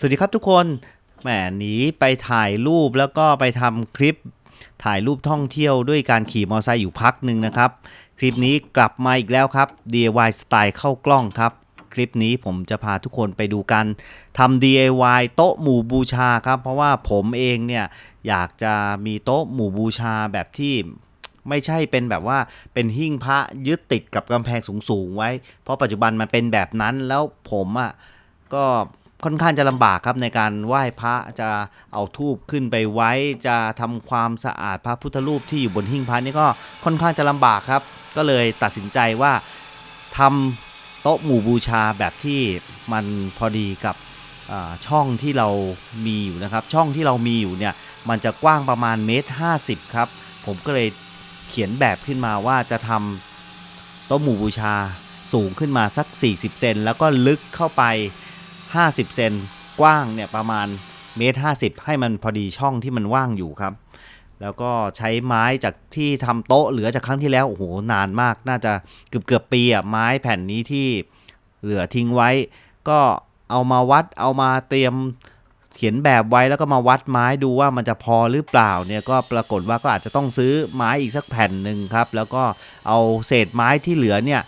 สวัสดีครับทุกคน แหมหนีไปถ่ายรูปแล้วก็ไปทำคลิปถ่ายรูปท่องเที่ยวด้วยการขี่มอเตอร์ไซค์อยู่พักหนึ่งนะครับ คลิปนี้กลับมาอีกแล้วครับ DIY สไตล์เข้ากล้องครับ คลิปนี้ผมจะพาทุกคนไปดูกันทำ DIY โต๊ะหมู่บูชาครับ เพราะว่าผมเองเนี่ยอยากจะมีโต๊ะหมู่บูชาแบบที่ไม่ใช่เป็นแบบว่าเป็นหิ้งพระยึดติดกับกำแพงสูงๆไว้ เพราะปัจจุบันมันเป็นแบบนั้นแล้วผมอะก็ ค่อนข้างจะลำบากครับในการไหว้พระจะเอาทูบขึ้นไปไว้จะทำความสะอาดพระพุทธรูปที่อยู่บนหิ้งพระนี่ก็ค่อนข้างจะลำบากครับ ก็เลยตัดสินใจว่าทำโต๊ะหมู่บูชาแบบที่มันพอดีกับช่องที่เรามีอยู่นะครับ ช่องที่เรามีอยู่เนี่ยมันจะกว้างประมาณเมตรห้าสิบครับ ผมก็เลยเขียนแบบขึ้นมาว่าจะทำโต๊ะหมู่บูชาสูงขึ้นมาสัก 40 เซนแล้วก็ลึกเข้าไป 50 เซนกว้างเนี่ยประมาณเมตร50ให้มันพอดีช่องที่มันว่างอยู่ครับ แล้วก็ใช้ไม้จากที่ทำโต๊ะเหลือจากครั้งที่แล้วโอ้โหนานมาก น่าจะเกือบเกือบปีอะไม้แผ่นนี้ที่เหลือทิ้งไว้ ก็เอามาวัดเอามาเตรียมเขียนแบบไว้แล้วก็มาวัดไม้ดูว่ามันจะพอหรือเปล่าเนี่ยก็ปรากฏว่าก็อาจจะต้องซื้อไม้อีกสักแผ่นหนึ่งครับ แล้วก็เอาเศษไม้ที่เหลือเนี่ย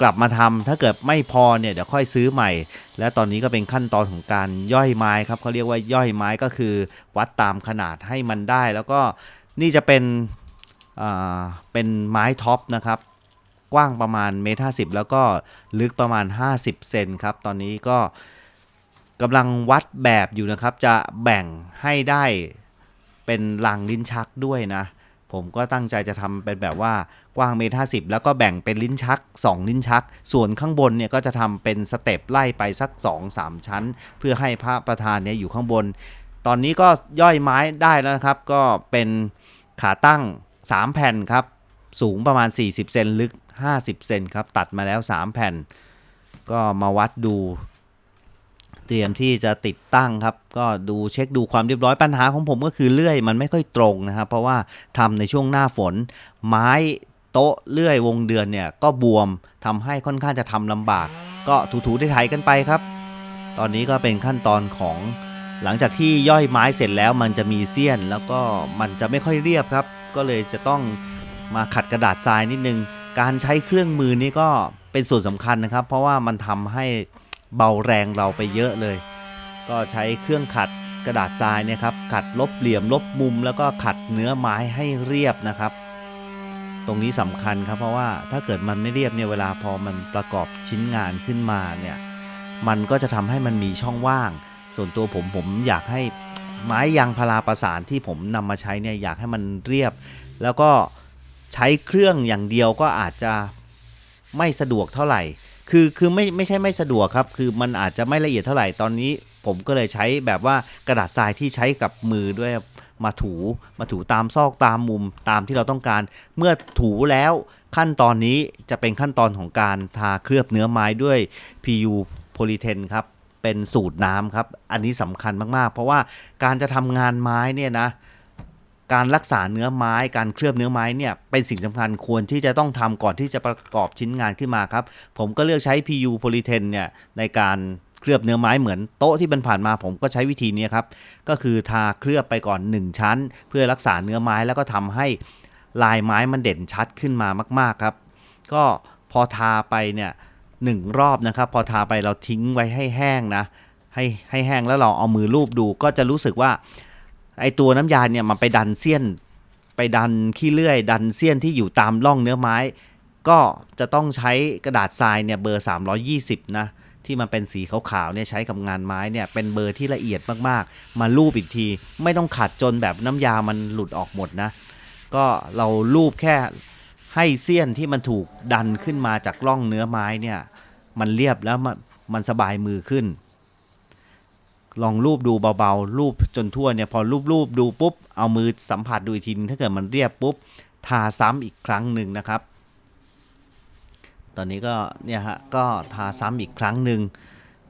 กลับมาทำถ้าเกิดไม่พอเนี่ยเดี๋ยวค่อยซื้อใหม่ และตอนนี้ก็เป็นขั้นตอนของการย่อยไม้ครับเขาเรียกว่าย่อยไม้ก็คือ วัดตามขนาดให้มันได้ แล้วก็นี่จะเป็นเป็นไม้ท็อปนะครับ กว้างประมาณเมตรห้าสิบแล้วก็ลึกประมาณ 50 เซนครับ ตอนนี้ก็กำลังวัดแบบอยู่นะครับ จะแบ่งให้ได้เป็นลังลิ้นชักด้วยนะ ผมก็ตั้งใจจะทำเป็นแบบว่ากว้างเมตรห้าสิบแล้วก็แบ่งเป็นลิ้นชัก 2 ลิ้นชัก ส่วนข้างบนเนี่ยก็จะทำเป็นสเต็ปไล่ไปสัก 2-3 ชั้น เพื่อให้พระประธานเนี่ยอยู่ข้างบน ตอนนี้ก็ย่อยไม้ได้แล้วนะครับ ก็เป็นขาตั้ง 3 แผ่นครับ สูงประมาณ 40 เซนลึก 50 เซนครับ ตัดมาแล้ว 3 แผ่น ก็มาวัดดู เตรียมที่จะติดตั้งครับ ก็ดูเช็คดูความเรียบร้อยปัญหาของผมก็คือเลื่อยมันไม่ค่อยตรงนะครับ เพราะว่าทำในช่วงหน้าฝน ไม้โต๊ะเลื่อยวงเดือนเนี่ยก็บวมทำให้ค่อนข้างจะทำลำบาก ก็ถูๆได้ไถกันไปครับ ตอนนี้ก็เป็นขั้นตอนของหลังจากที่ย่อยไม้เสร็จแล้วมันจะมีเสี้ยน แล้วก็มันจะไม่ค่อยเรียบครับ ก็เลยจะต้องมาขัดกระดาษทรายนิดนึง การใช้เครื่องมือนี่ก็เป็นส่วนสำคัญนะครับ เพราะว่ามันทำให้ เบาแรงเราไปเยอะเลย ก็ใช้เครื่องขัดกระดาษทรายเนี่ยครับขัดลบเหลี่ยมลบมุมแล้วก็ขัดเนื้อไม้ให้เรียบนะครับ ตรงนี้สำคัญครับเพราะว่าถ้าเกิดมันไม่เรียบเนี่ยเวลาพอมันประกอบชิ้นงานขึ้นมาเนี่ยมันก็จะทำให้มันมีช่องว่าง ส่วนตัวผมผมอยากให้ไม้ยางพาราประสานที่ผมนำมาใช้เนี่ยอยากให้มันเรียบ แล้วก็ใช้เครื่องอย่างเดียวก็อาจจะไม่สะดวกเท่าไหร่ คือคือไม่ไม่ใช่ไม่สะดวกครับ คือมันอาจจะไม่ละเอียดเท่าไหร่ตอนนี้ ผมก็เลยใช้แบบว่ากระดาษทรายที่ใช้กับมือด้วยมาถูมาถูตามซอกตามมุมตามที่เราต้องการ เมื่อถูแล้วขั้นตอนนี้จะเป็นขั้นตอนของการทาเคลือบเนื้อไม้ด้วย PU โพลีเทนครับเป็นสูตรน้ำครับ อันนี้สำคัญมากๆ เพราะว่าการจะทำงานไม้เนี่ยนะ การรักษาเนื้อไม้การเคลือบเนื้อไม้เนี่ยเป็นสิ่งสำคัญควรที่จะต้องทำก่อนที่จะประกอบชิ้นงานขึ้นมาครับ ผมก็เลือกใช้ PU โพลีเทนเนี่ยในการเคลือบเนื้อไม้เหมือนโต๊ะที่มันผ่านมาผมก็ใช้วิธีนี้ครับ ก็คือทาเคลือบไปก่อน 1 ชั้น เพื่อรักษาเนื้อไม้แล้วก็ทำให้ลายไม้มันเด่นชัดขึ้นมามาก ๆครับ ก็พอทาไปเนี่ยหนึ่งรอบนะครับ พอทาไปเราทิ้งไว้ให้แห้งนะให้ให้แห้งแล้วเราเอามือลูบดูก็จะรู้สึกว่า ไอตัวน้ำยาเนี่ยมันไปดันเสี้ยน ไปดันขี้เลื่อย ดันเสี้ยนที่อยู่ตามร่องเนื้อไม้ ก็จะต้องใช้กระดาษทรายเนี่ยเบอร์ 320 นะที่มันเป็นสีขาวๆเนี่ยใช้กับงานไม้เนี่ยเป็นเบอร์ที่ละเอียดมากๆ มาลูบอีกที ไม่ต้องขัดจนแบบน้ำยามันหลุดออกหมดนะ ก็เราลูบแค่ให้เสี้ยนที่มันถูกดันขึ้นมาจากร่องเนื้อไม้เนี่ยมันเรียบแล้วมันมันสบายมือขึ้น ลองรูปดูเบาๆ รูปจนทั่วเนี่ยพอรูปรูปดูปุ๊บ เอามือสัมผัสดูอีกทีนึงถ้าเกิดมันเรียบปุ๊บ ทาซ้ำอีกครั้งหนึ่งนะครับ ตอนนี้ก็เนี่ยฮะก็ทาซ้ำอีกครั้งหนึ่ง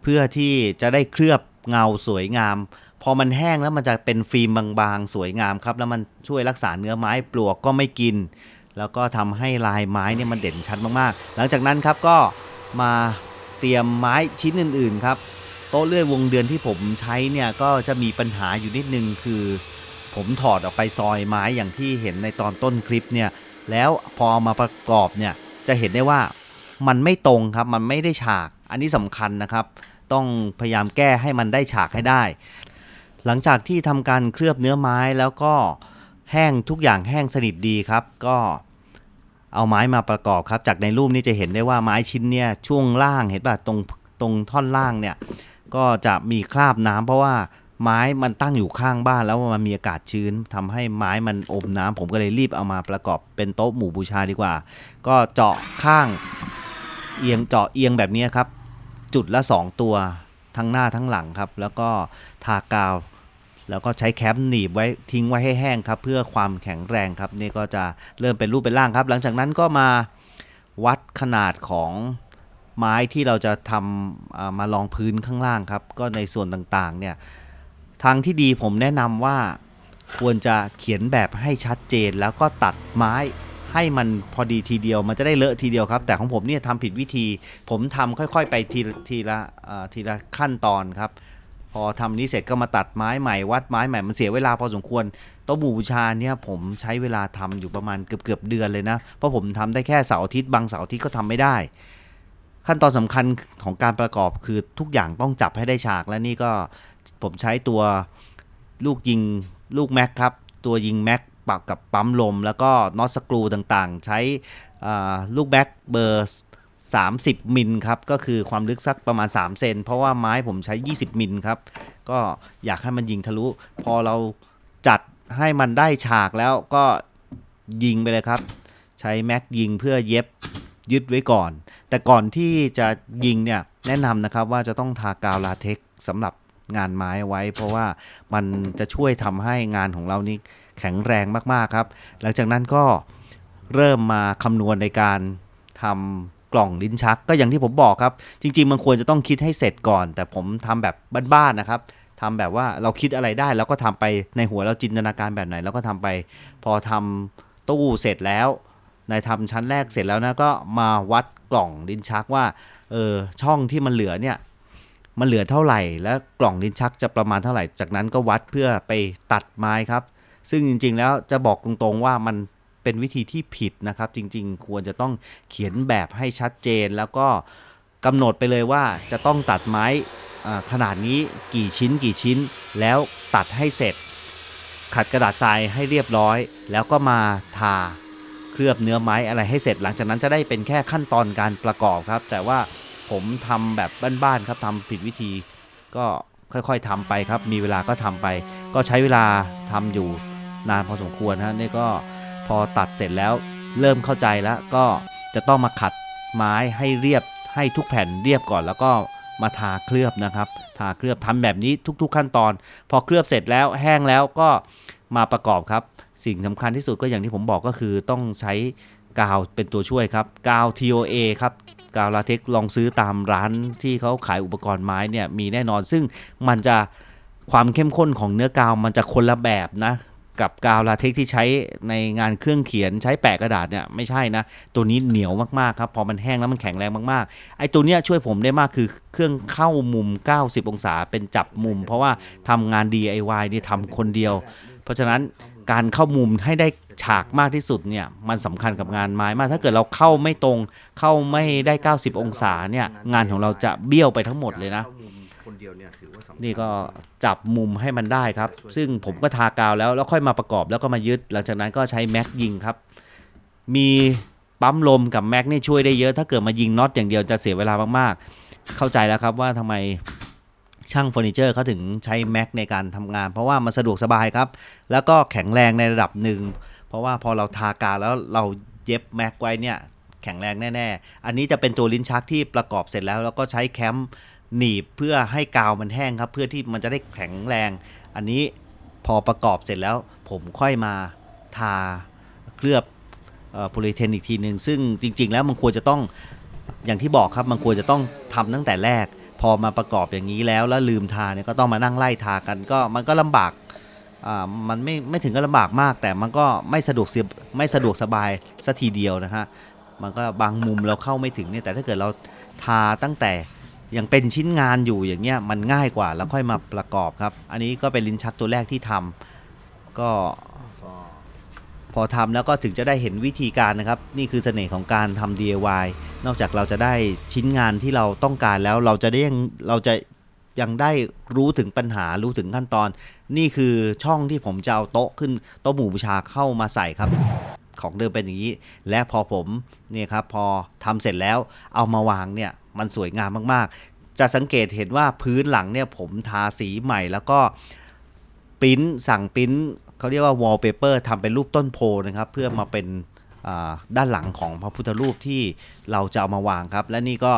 เพื่อที่จะได้เคลือบเงาสวยงาม พอมันแห้งแล้วมันจะเป็นฟิล์มบางๆ สวยงามครับ แล้วมันช่วยรักษาเนื้อไม้ปลวกก็ไม่กิน แล้วก็ทำให้ลายไม้เนี่ยมันเด่นชัดมากๆ หลังจากนั้นครับก็มาเตรียมไม้ชิ้นอื่นๆครับ โต๊ะเลื่อยวงเดือนที่ผมใช้เนี่ยก็จะมีปัญหาอยู่นิดนึงคือ ผมถอดออกไปซอยไม้อย่างที่เห็นในตอนต้นคลิปเนี่ยแล้วพอมาประกอบเนี่ยจะเห็นได้ว่ามันไม่ตรงครับมันไม่ได้ฉากอันนี้สำคัญนะครับ ต้องพยายามแก้ให้มันได้ฉากให้ได้ หลังจากที่ทำการเคลือบเนื้อไม้แล้วก็แห้งทุกอย่างแห้งสนิทดีครับ ก็เอาไม้มาประกอบครับ จากในรูปนี้จะเห็นได้ว่าไม้ชิ้นเนี่ยช่วงล่างเห็นป่ะตรงตรงท่อนล่างเนี่ย ก็จะมีคราบน้ำเพราะว่าไม้มันตั้งอยู่ข้างบ้านแล้วมันมีอากาศชื้นทำให้ไม้มันอมน้ำผมก็เลยรีบเอามาประกอบเป็นโต๊ะหมู่บูชาดีกว่า ก็เจาะข้างเอียงเจาะเอียงแบบนี้ครับ จุดละ 2 ตัวทั้งหน้าทั้งหลังครับ แล้วก็ทากาว แล้วก็ใช้แคปหนีบไว้ทิ้งไว้ให้แห้งครับ เพื่อความแข็งแรงครับ นี่ก็จะเริ่มเป็นรูปเป็นร่างครับ หลังจากนั้นก็มาวัดขนาดของ ไม้ที่เราจะทำมาลองพื้นข้างล่างครับ ก็ในส่วนต่างๆเนี่ยทางที่ดีผมแนะนำว่าควรจะเขียนแบบให้ชัดเจนแล้วก็ตัดไม้ให้มันพอดีทีเดียวมันจะได้เลอะทีเดียวครับ แต่ของผมเนี่ยทำผิดวิธี ผมทำค่อยๆ ไปทีละทีละทีละขั้นตอนครับ พอทำนี้เสร็จก็มาตัดไม้ใหม่วัดไม้ใหม่มันเสียเวลาพอสมควรโต๊ะบูชาเนี่ยผมใช้เวลาทำอยู่ประมาณเกือบเกือบเดือนเลยนะเพราะผมทำได้แค่เสาร์อาทิตย์บางเสาร์อาทิตย์ก็ทำไม่ได้ ขั้นตอนสำคัญของการประกอบคือทุกอย่างต้องจับให้ได้ฉาก และนี่ก็ผมใช้ตัวลูกยิงลูกแม็กครับ ตัวยิงแม็กปักกับปั๊มลม แล้วก็น็อตสกรูต่างๆ ใช้ลูกแม็กเบอร์ 30 มิลครับ ก็คือความลึกสักประมาณ 3 เซน เพราะว่าไม้ผมใช้ 20 มิลครับ ก็อยากให้มันยิงทะลุ พอเราจัดให้มันได้ฉากแล้วก็ยิงไปเลยครับ ใช้แม็กยิงเพื่อเย็บ ยึดไว้ก่อน แต่ก่อนที่จะยิงเนี่ยแนะนำนะครับว่าจะต้องทากาวลาเท็กสำหรับงานไม้ไว้ เพราะว่ามันจะช่วยทำให้งานของเรานี่แข็งแรงมากๆครับ หลังจากนั้นก็เริ่มมาคำนวณในการทำกล่องลิ้นชักก็อย่างที่ผมบอกครับ จริง ๆ มันควรจะต้องคิดให้เสร็จก่อน แต่ผมทำแบบบ้านๆนะครับทำแบบว่าเราคิดอะไรได้แล้วก็ทำไปในหัวเราจินตนาการแบบไหนเราก็ทำไป พอทำตู้เสร็จแล้ว ในทำชั้นแรกเสร็จแล้วนะก็มาวัดกล่องลิ้นชักว่าเออช่องที่มันเหลือเนี่ยมันเหลือเท่าไหร่ แล้วกล่องลิ้นชักจะประมาณเท่าไหร่ จากนั้นก็วัดเพื่อไปตัดไม้ครับ ซึ่งจริงๆแล้วจะบอกตรงๆว่ามันเป็นวิธีที่ผิดนะครับ จริงๆ ควรจะต้องเขียนแบบให้ชัดเจน แล้วก็กำหนดไปเลยว่าจะต้องตัดไม้ขนาดนี้กี่ชิ้นกี่ชิ้น แล้วตัดให้เสร็จ ขัดกระดาษทรายให้เรียบร้อย แล้วก็มาทา ลือบเนื้อไม้อะไรให้เสร็จ หลังจากนั้นจะได้เป็นแค่ขั้นตอนการประกอบครับ แต่ว่าผมทำแบบบ้านๆครับทำผิดวิธี ก็ค่อยๆทำไปครับ มีเวลาก็ทำไป ก็ใช้เวลาทำอยู่นานพอสมควรฮะนี่ก็พอตัดเสร็จแล้วเริ่มเข้าใจแล้วก็จะต้องมาขัดไม้ให้เรียบให้ทุกแผ่นเรียบก่อน แล้วก็มาทาเคลือบนะครับทาเคลือบทำแบบนี้ทุก ๆ ขั้นตอน พอเคลือบเสร็จแล้วแห้งแล้วก็มาประกอบครับ สิ่งสำคัญที่สุดก็อย่างที่ผมบอกก็คือต้องใช้กาวเป็นตัวช่วยครับ กาว TOA ครับ กาวลาเท็กลองซื้อตามร้านที่เขาขายอุปกรณ์ไม้เนี่ยมีแน่นอน ซึ่งมันจะความเข้มข้นของเนื้อกาวมันจะคนละแบบนะ กับกาวลาเท็กที่ใช้ในงานเครื่องเขียนใช้แปะกระดาษเนี่ยไม่ใช่นะ ตัวนี้เหนียวมากๆครับพอมันแห้งแล้วมันแข็งแรงมากๆไอ้ตัวเนี้ยช่วยผมได้มากคือเครื่องเข้ามุม 90 องศาเป็นจับมุม เพราะว่าทำงาน DIY นี่ทำคนเดียว เพราะฉะนั้น การเข้ามุมให้ได้ฉากมากที่สุดเนี่ยมันสำคัญกับงานไม้มาก ถ้าเกิดเราเข้าไม่ตรงเข้าไม่ได้ 90 องศาเนี่ยงานของเราจะเบี้ยวไปทั้งหมดเลยนะข้ามุมคนเดียวเนี่ยถือว่าสำคัญนี่ก็จับมุมให้มันได้ครับ ซึ่งผมก็ทากาวแล้วแล้วค่อยมาประกอบแล้วก็มายึด หลังจากนั้นก็ใช้แม็กยิงครับ มีปั๊มลมกับแม็กนี่ช่วยได้เยอะ ถ้าเกิดมายิงน็อตอย่างเดียวจะเสียเวลามากๆ เข้าใจแล้วครับว่าทำไม ช่างเฟอร์นิเจอร์เขาถึงใช้แม็กในการทำงาน เพราะว่ามันสะดวกสบายครับ แล้วก็แข็งแรงในระดับหนึ่ง เพราะว่าพอเราทากาแล้วเราเย็บแม็กไว้เนี่ยแข็งแรงแน่ๆ อันนี้จะเป็นตัวลิ้นชักที่ประกอบเสร็จแล้ว แล้วก็ใช้แคมหนีบเพื่อให้กาวมันแห้งครับ เพื่อที่มันจะได้แข็งแรง อันนี้พอประกอบเสร็จแล้ว ผมค่อยมาทาเคลือบโพลีเทนอีกทีหนึ่งซึ่งจริง ๆ แล้วมันควรจะต้องอย่างที่บอกครับมันควรจะต้องทำตั้งแต่แรก พอมาประกอบอย่างนี้แล้วแล้วลืมทาเนี่ยก็ต้องมานั่งไล่ทากันก็มันก็ลำบากอ่ามันไม่ไม่ถึงกับลำบากมาก แต่มันก็ไม่สะดวกเสียไม่สะดวกสบายสัทีเดียวนะฮะมันก็บางมุมเราเข้าไม่ถึงเนี่ยแต่ถ้าเกิดเราทาตั้งแต่ยังเป็นชิ้นงานอยู่อย่างเงี้ยมันง่ายกว่าแล้วค่อยมาประกอบครับ อันนี้ก็เป็นลิ้นชักตัวแรกที่ทำก็ก็ อทำแล้วก็ถึงจะได้เห็นวิธีการนะครับ นี่คือเสน่ห์ของการทำ DIY นอกจากเราจะได้ชิ้นงานที่เราต้องการแล้วเราจะได้ยังเราจะยังได้รู้ถึงปัญหารู้ถึงขั้นตอน นี่คือช่องที่ผมจะเอาโต๊ะขึ้นโต๊ะหมู่บูชาเข้ามาใส่ครับ ของเดิมเป็นอย่างนี้ และพอผมเนี่ยครับพอทำเสร็จแล้วเอามาวางเนี่ยมันสวยงามมากๆ จะสังเกตเห็นว่าพื้นหลังเนี่ยผมทาสีใหม่แล้วก็ปิ้นสั่งปิ้น เขาเรียกว่าวอลเปเปอร์ทำเป็นรูปต้นโพนะครับ เพื่อมาเป็นด้านหลังของพระพุทธรูปที่เราจะเอามาวางครับ และนี่ก็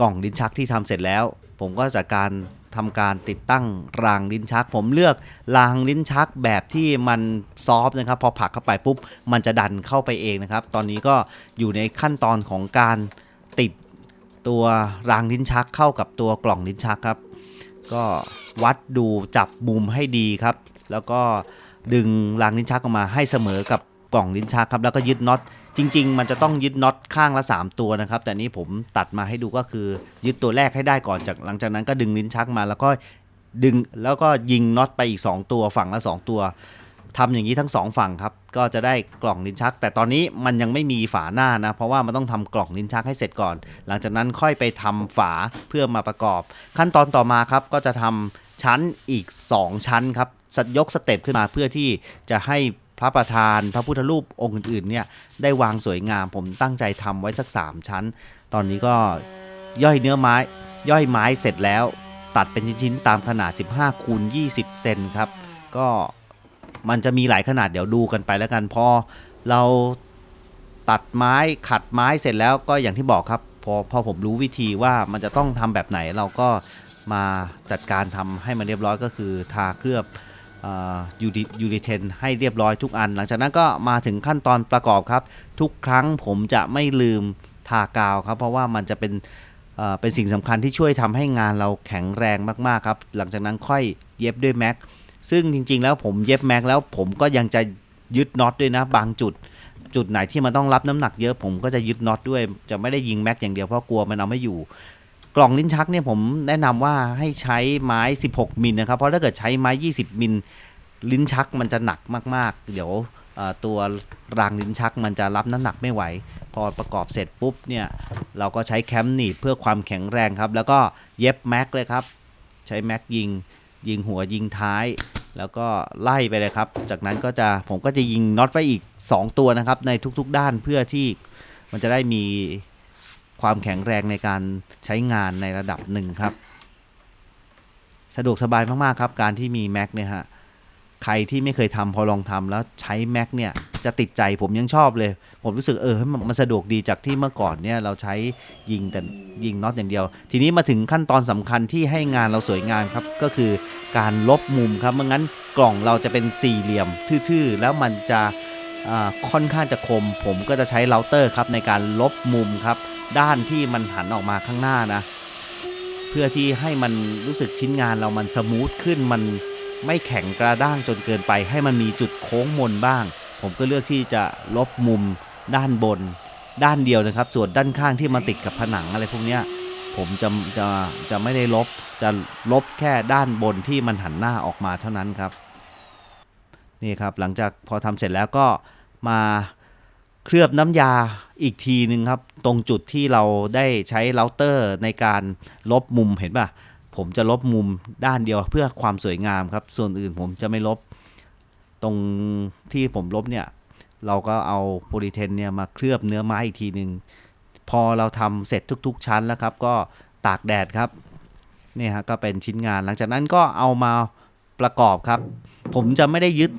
กล่องลิ้นชักที่ทำเสร็จแล้ว ผมก็จากการทำการติดตั้งรางลิ้นชัก ผมเลือกรางลิ้นชักแบบที่มันซอฟต์นะครับ พอผลักเข้าไปปุ๊บมันจะดันเข้าไปเองนะครับ ตอนนี้ก็อยู่ในขั้นตอนของการติดตัวรางลิ้นชักเข้ากับตัวกล่องลิ้นชักครับ ก็วัดดูจับมุมให้ดีครับ แล้วก็ดึงรางลิ้นชักออกมาให้เสมอกับกล่องลิ้นชักครับแล้วก็ยึดน็อตจริง ๆ มันจะต้องยึดน็อตข้างละ 3 ตัวนะครับ แต่นี้ผมตัดมาให้ดูก็คือยึดตัวแรกให้ได้ก่อนจากหลังจากนั้นก็ดึงลิ้นชักมาแล้วก็ดึงแล้วก็ยิงน็อตไปอีก 2 ตัวฝั่งละ 2 ตัวทำอย่างนี้ทั้ง 2 ฝั่งครับ ก็จะได้กล่องลิ้นชัก แต่ตอนนี้มันยังไม่มีฝาหน้านะ เพราะว่ามันต้องทำกล่องลิ้นชักให้เสร็จก่อน หลังจากนั้นค่อยไปทำฝาเพื่อมาประกอบ ขั้นตอนต่อมาครับก็จะทำ ชั้นอีก 2 ชั้นครับสยกสเต็ปขึ้นมาเพื่อที่จะให้พระประธานพระพุทธรูปองค์อื่นๆเนี่ยได้วางสวยงามผมตั้งใจทำไว้สัก 3 ชั้น ตอนนี้ก็ย่อยเนื้อไม้ ย่อยไม้เสร็จแล้ว ตัดเป็นชิ้นๆตามขนาด 15คูณ20 เซนครับ ก็มันจะมีหลายขนาดเดี๋ยวดูกันไปแล้วกันพอเราตัดไม้ขัดไม้เสร็จแล้วก็อย่างที่บอกครับพอพอผมรู้วิธีว่ามันจะต้องทำแบบไหนเราก็ มาจัดการทำให้มันเรียบร้อยก็คือทาเคลือบยูดิเทนให้เรียบร้อยทุกอัน หลังจากนั้นก็มาถึงขั้นตอนประกอบครับ ทุกครั้งผมจะไม่ลืมทากาวครับ เพราะว่ามันจะเป็นเอ่อเป็นสิ่งสำคัญที่ช่วยทำให้งานเราแข็งแรงมากๆครับ หลังจากนั้นค่อยเย็บด้วยแม็กซึ่งจริงๆ แล้วผมเย็บแม็กแล้วผมก็ยังจะยึดน็อตด้วยนะบางจุด จุดไหนที่มันต้องรับน้ำหนักเยอะผมก็จะยึดน็อตด้วย จะไม่ได้ยิงแม็กอย่างเดียวเพราะกลัวมันเอาไม่อยู่ กล่องลิ้นชักเนี่ยผมแนะนำว่าให้ใช้ไม้ 16 มิลนะครับ เพราะถ้าเกิดใช้ไม้ 20 มิลลิ้นชักมันจะหนักมากๆ เดี๋ยวตัวรางลิ้นชักมันจะรับน้ำหนักไม่ไหว พอประกอบเสร็จปุ๊บเนี่ยเราก็ใช้แคมหนีบเพื่อความแข็งแรงครับ แล้วก็เย็บแม็กเลยครับ ใช้แม็กยิง ยิงหัวยิงท้าย แล้วก็ไล่ไปเลยครับ จากนั้นก็จะผมก็จะยิงน็อตไว้อีก 2 ตัวนะครับ ในทุกๆด้านเพื่อที่มันจะได้มี ความแข็งแรงในการใช้งานในระดับหนึ่งครับ สะดวกสบายมากๆครับ การที่มีแม็กเนี่ยฮะใครที่ไม่เคยทำพอลองทำแล้วใช้แม็กเนี่ยจะติดใจผมยังชอบเลย ผมรู้สึกเออมันสะดวกดีจากที่เมื่อก่อนเนี่ยเราใช้ยิงแต่ยิงน็อตอย่างเดียว ทีนี้มาถึงขั้นตอนสำคัญที่ให้งานเราสวยงามครับ ก็คือการลบมุมครับไม่งั้นกล่องเราจะเป็นสี่เหลี่ยมทื่อๆ แล้วมันจะค่อนข้างจะคม ผมก็จะใช้เราเตอร์ครับในการลบมุมครับ ด้านที่มันหันออกมาข้างหน้านะ เพื่อที่ให้มันรู้สึกชิ้นงานเรามันสมูทขึ้นมันไม่แข็งกระด้างจนเกินไป ให้มันมีจุดโค้งมนบ้าง ผมก็เลือกที่จะลบมุมด้านบน ด้านเดียวนะครับ ส่วนด้านข้างที่มาติดกับผนังอะไรพวกเนี้ยผมจะจะจะไม่ได้ลบจะลบแค่ด้านบนที่มันหันหน้าออกมาเท่านั้นครับนี่ครับหลังจากพอทำเสร็จแล้วก็มา เคลือบน้ำยาอีกทีหนึ่งครับ ตรงจุดที่เราได้ใช้เราเตอร์ในการลบมุมเห็นป่ะ ผมจะลบมุมด้านเดียวเพื่อความสวยงามครับ ส่วนอื่นผมจะไม่ลบ ตรงที่ผมลบเนี่ย เราก็เอาโพลีเทนเนี่ยมาเคลือบเนื้อไม้อีกทีหนึ่งพอเราทำเสร็จทุก ๆ ชั้นแล้วครับ ก็ตากแดดครับนี่ฮะก็เป็นชิ้นงานหลังจากนั้นก็เอามาประกอบครับ ผมจะไม่ได้ยึด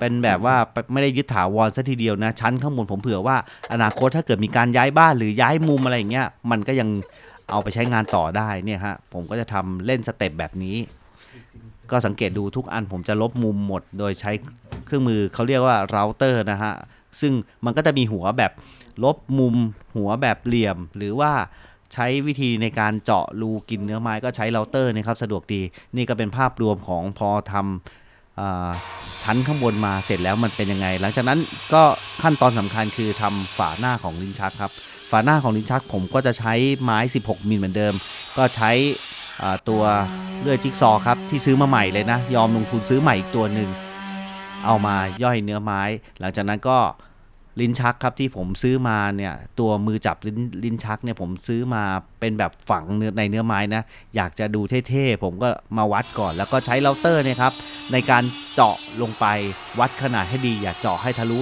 เป็นแบบว่าไม่ได้ยึดถาวรซะทีเดียวนะชั้นข้างบนผมเผื่อว่า อนาคตถ้าเกิดมีการย้ายบ้านหรือย้ายมุมอะไรอย่างเงี้ยมันก็ยังเอาไปใช้งานต่อได้เนี่ยฮะผมก็จะทำเล่นสเต็ปแบบนี้ ก็สังเกตดูทุกอันผมจะลบมุมหมด โดยใช้เครื่องมือเขาเรียกว่าเราเตอร์นะฮะซึ่งมันก็จะมีหัวแบบลบมุมหัวแบบเหลี่ยม หรือว่าใช้วิธีในการเจาะรูกินเนื้อไม้ก็ใช้เราเตอร์นะครับสะดวกดี นี่ก็เป็นภาพรวมของพอทำอ่า ชั้นข้างบนมาเสร็จแล้วมันเป็นยังไง หลังจากนั้นก็ขั้นตอนสำคัญคือทำฝาหน้าของลิ้นชักครับ ฝาหน้าของลิ้นชักผมก็จะใช้ไม้ 16 มิลเหมือนเดิม ก็ใช้ตัวเลื่อยจิ๊กซอครับที่ซื้อมาใหม่เลยนะ ยอมลงทุนซื้อใหม่อีกตัวหนึ่งเอามาย่อยเนื้อไม้ หลังจากนั้นก็ ลิ้นชักครับที่ผมซื้อมาเนี่ยตัวมือจับลิ้นลิ้นชักเนี่ยผมซื้อมาเป็นแบบฝังเนื้อในเนื้อไม้นะอยากจะดูเท่ๆผมก็มาวัดก่อน แล้วก็ใช้เราเตอร์เนี่ยครับในการเจาะลงไปวัดขนาดให้ดี อยากเจาะให้ทะลุ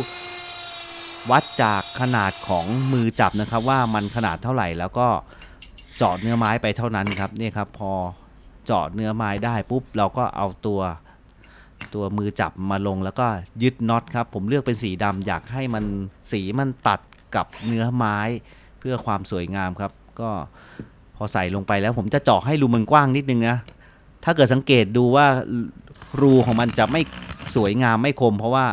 วัดจากขนาดของมือจับนะครับ ว่ามันขนาดเท่าไหร่แล้วก็เจาะเนื้อไม้ไปเท่านั้นครับเนี่ยครับพอเจาะเนื้อไม้ได้ปุ๊บเราก็เอาตัว ตัวมือจับมาลงแล้วก็ยึดน็อตครับ ผมเลือกเป็นสีดำอยากให้มันสีมันตัดกับเนื้อไม้เพื่อความสวยงามครับ ก็พอใส่ลงไปแล้วผมจะเจาะให้รูมันกว้างนิดนึงนะถ้าเกิดสังเกตดูว่ารูของมันจะไม่สวยงามไม่คม เพราะว่า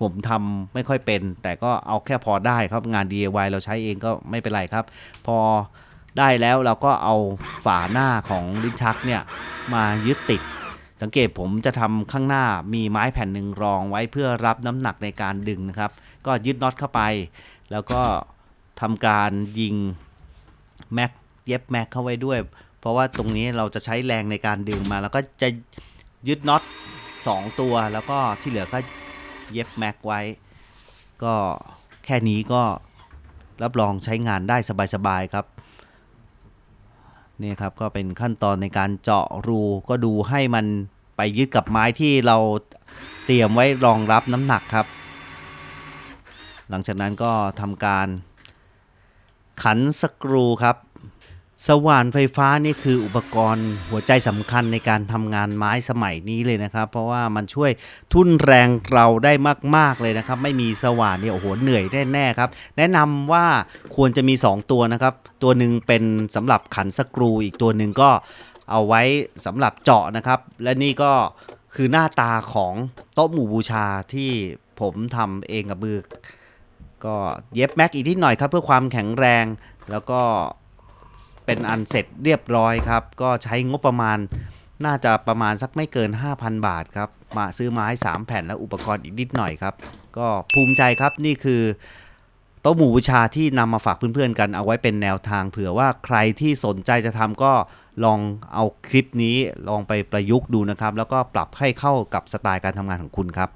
ผมทำไม่ค่อยเป็น แต่ก็เอาแค่พอได้ครับงาน DIY เราใช้เองก็ไม่เป็นไรครับ พอได้แล้วเราก็เอาฝาหน้าของลิ้นชักเนี่ยมายึดติด สังเกตผมจะทำข้างหน้ามีไม้แผ่นหนึ่งรองไว้เพื่อรับน้ำหนักในการดึงนะครับ ก็ยึดน็อตเข้าไป แล้วก็ทำการยิงแม็กเย็บแม็กเข้าไว้ด้วย เพราะว่าตรงนี้เราจะใช้แรงในการดึงมา แล้วก็จะยึดน็อตสองตัว แล้วก็ที่เหลือก็เย็บแม็กไว้ ก็แค่นี้ก็รับรองใช้งานได้สบายๆครับ นี่ครับก็เป็นขั้นตอนในการเจาะรูก็ดูให้มันไปยึดกับไม้ที่เราเตรียมไว้รองรับน้ำหนักครับ หลังจากนั้นก็ทำการขันสกรูครับ สว่านไฟฟ้านี่คืออุปกรณ์หัวใจสำคัญในการทำงานไม้สมัยนี้เลยนะครับ เพราะว่ามันช่วยทุ่นแรงเราได้มาก ๆเลยนะครับ ไม่มีสว่านเนี่ยโอ้โหเหนื่อยแน่ๆครับ แนะนำว่าควรจะมี 2 ตัวนะครับ ตัวหนึ่งเป็นสำหรับขันสกรู อีกตัวหนึ่งก็เอาไว้สำหรับเจาะนะครับ และนี่ก็คือหน้าตาของโต๊ะหมู่บูชาที่ผมทำเองกับมือก็เย็บแม็กอีกนิดหน่อยครับ เพื่อความแข็งแรงแล้วก็ เป็นอันเสร็จเรียบร้อยครับ ก็ใช้งบประมาณน่าจะประมาณสักไม่เกิน 5,000 บาทครับ มาซื้อไม้ 3 แผ่นและอุปกรณ์อีกนิดหน่อยครับ ก็ภูมิใจครับนี่คือโต๊ะหมู่บูชาที่นำมาฝากเพื่อนๆกันเอาไว้เป็นแนวทางเผื่อว่าใครที่สนใจจะทำก็ลองเอาคลิปนี้ลองไปประยุกต์ดูนะครับ แล้วก็ปรับให้เข้ากับสไตล์การทำงานของคุณครับ